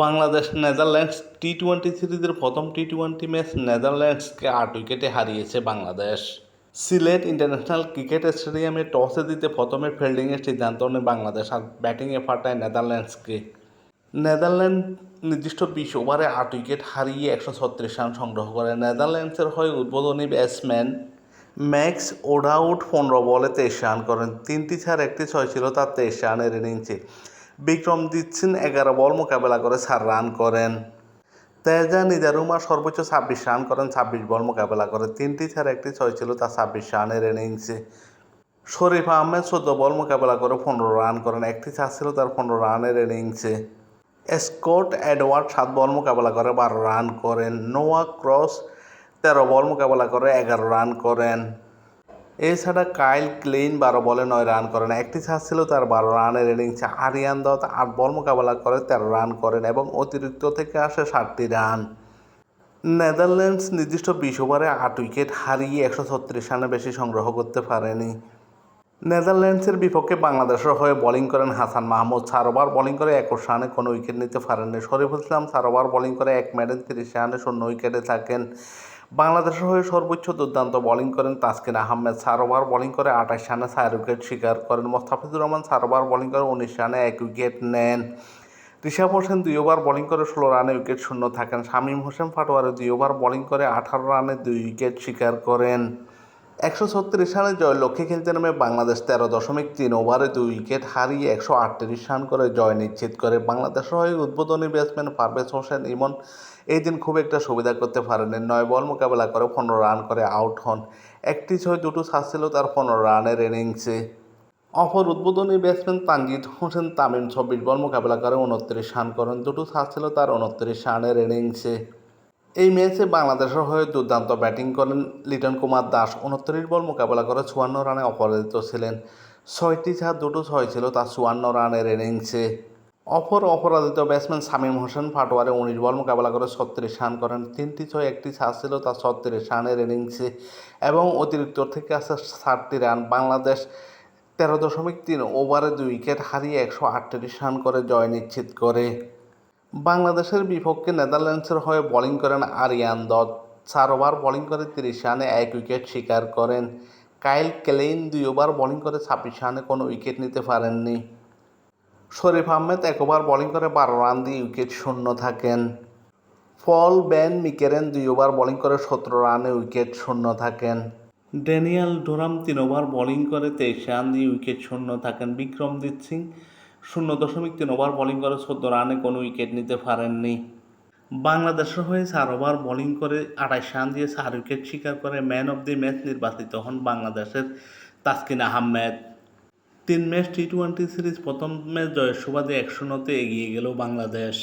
Bangladesh Netherlands T twenty সিরিজের প্রথম T twenty match নেদারল্যান্ডসকে আট উইকেটে হারিয়েছে বাংলাদেশ। সিলেট ইন্টারন্যাশনাল ক্রিকেট স্টেডিয়ামে টসে দিতে প্রথমে ফিল্ডিংয়ের সিদ্ধান্ত নেয় বাংলাদেশ আর ব্যাটিংয়ে পাঠায় নেদারল্যান্ডসকে। নেদারল্যান্ড নির্দিষ্ট বিশ ওভারে আট উইকেট হারিয়ে একশো ছত্রিশ রান সংগ্রহ করে। নেদারল্যান্ডসের হয়ে উদ্বোধনী ব্যাটসম্যান ম্যাক্স ওডাউট পনেরো বলে তেইশ রান করেন। তিনটি ছাড় একটি ছয় ছিল তার তেইশ রানের ইনিংসে। বিক্রমজিৎ সিং এগারো বল মোকাবেলা করে চার রান করেন। তেজা নিদারুমা সর্বোচ্চ ছাব্বিশ রান করেন, ছাব্বিশ বল মোকাবেলা করে। তিনটি ছাড়া একটি ছয় ছিল তার ছাব্বিশ রানের ইনিংসে। শরীফ আহমেদ চোদ্দ বল মোকাবেলা করে পনেরো রান করেন, একটি চার ছিল তার পনেরো রানের ইনিংসে। স্কট এডওয়ার্ড সাত বল মোকাবেলা করে, বারো রান করেন। নোয়া ক্রস তেরো বল মোকাবেলা করে, এগারো রান করেন। এছাড়া কাইল ক্লিন বারো বলে নয় রান করেন একটি ছাড় ছিল তার বারো রানের ইনিংসে। আরিয়ান দত্ত আট বল মোকাবেলা করে তেরো রান করেন এবং অতিরিক্ত থেকে আসে ষাটটি রান। নেদারল্যান্ডস নির্দিষ্ট বিশ ওভারে আট উইকেট হারিয়ে একশো ছত্রিশ রানে বেশি সংগ্রহ করতে পারেনি। নেদারল্যান্ডসের বিপক্ষে বাংলাদেশের হয়ে বোলিং করেন হাসান মাহমুদ। চার ওভার বোলিং করে একুশ রানে কোনো উইকেট নিতে পারেননি। শরীফুল ইসলাম চার ওভার বোলিং করে এক ম্যাচে তিরিশ রানে শূন্য উইকেটে থাকেন। বাংলাদেশের হয়ে সর্বোচ্চ দুর্দান্ত বোলিং করেন তাসকিন আহমেদ। চার ওভার বোলিং করে আঠাশ রানে চার উইকেট শিকার করেন মোস্তাফিজুর রহমান। চার ওভার বোলিং করে উনিশ রানে এক উইকেট নেন। ঋষভ হোসেন দুই ওভার বোলিং করে ষোলো রানে উইকেট শূন্য থাকেন। শামীম হোসেন ফাটোয়ারে দুই ওভার বোলিং করে আঠারো রানে দুই উইকেট শিকার করেন। একশো ছত্রিশ রানে জয় লক্ষ্যে খেলতে নেমে বাংলাদেশ তেরো দশমিক তিন ওভারে দুই উইকেট হারিয়ে একশো আটত্রিশ রান করে জয় নিশ্চিত করে। বাংলাদেশের হয়ে উদ্বোধনী ব্যাটসম্যান পারভেজ হোসেন ইমন এই দিন খুব একটা সুবিধা করতে পারেনি নয় বল মোকাবেলা করে পনেরো রান করে আউট হন। একটি ছয় দুটো ছাড় ছিল তার পনেরো রানের ইনিংসে। অপর উদ্বোধনী ব্যাটসম্যান তানজিদ হোসেন তামিম চব্বিশ বল মোকাবেলা করে উনত্রিশ রান করেন। দুটো ছাড় ছিল তার উনত্রিশ রানের ইনিংসে। এই ম্যাচে বাংলাদেশের হয়ে দুর্দান্ত ব্যাটিং করেন লিটন কুমার দাস। উনত্রিশ বল মোকাবেলা করে চুয়ান্ন রানে অপরাজিত ছিলেন। ছয়টি ছাড়, দুটো ছয় ছিল তার চুয়ান্ন রানের ইনিংসে। অপর অপরাজিত ব্যাটসম্যান শামীম হোসেন ফাটোয়ারে উনিশ বল মোকাবেলা করে ছত্রিশ রান করেন। তিনটি ছয়, একটি ছাড় ছিল তার ছত্রিশ রানের ইনিংসে এবং অতিরিক্ত থেকে আসে ষাটটি রান বাংলাদেশ তেরো দশমিক তিন ওভারে দুই উইকেট হারিয়ে একশো আটত্রিশ রান করে জয় নিশ্চিত করে। বাংলাদেশের বিপক্ষে নেদারল্যান্ডসের হয়ে বোলিং করেন আরিয়ান দত্ত। চার ওভার বোলিং করে তিরিশ রানে এক উইকেট শিকার করেন। কাইল ক্লেইন দুই ওভার বোলিং করে ছাব্বিশ রানে কোনো উইকেট নিতে পারেননি। শরীফ আহমেদ এক ওভার বোলিং করে বারো রান দিয়ে উইকেট শূন্য থাকেন। ফল ব্যান মিকেরেন দুই ওভার বোলিং করে সতেরো রানে উইকেট শূন্য থাকেন। ড্যানিয়াল ডোরাম তিন ওভার বোলিং করে তেইশ রান দিয়ে উইকেট শূন্য থাকেন। বিক্রমজিৎ সিং শূন্য দশমিক তিন ওভার বোলিং করে চোদ্দ রানে কোনো উইকেট নিতে পারেননি। বাংলাদেশের হয়ে চার ওভার বোলিং করে আড়াইশ রান দিয়ে চার উইকেট শিকার করে ম্যান অব দি ম্যাচ নির্বাচিত হন বাংলাদেশের তাসকিন আহমেদ। তিন ম্যাচ টি টোয়েন্টি সিরিজ প্রথম ম্যাচ জয়ের সুবাদে একশো নতে এগিয়ে গেল বাংলাদেশ।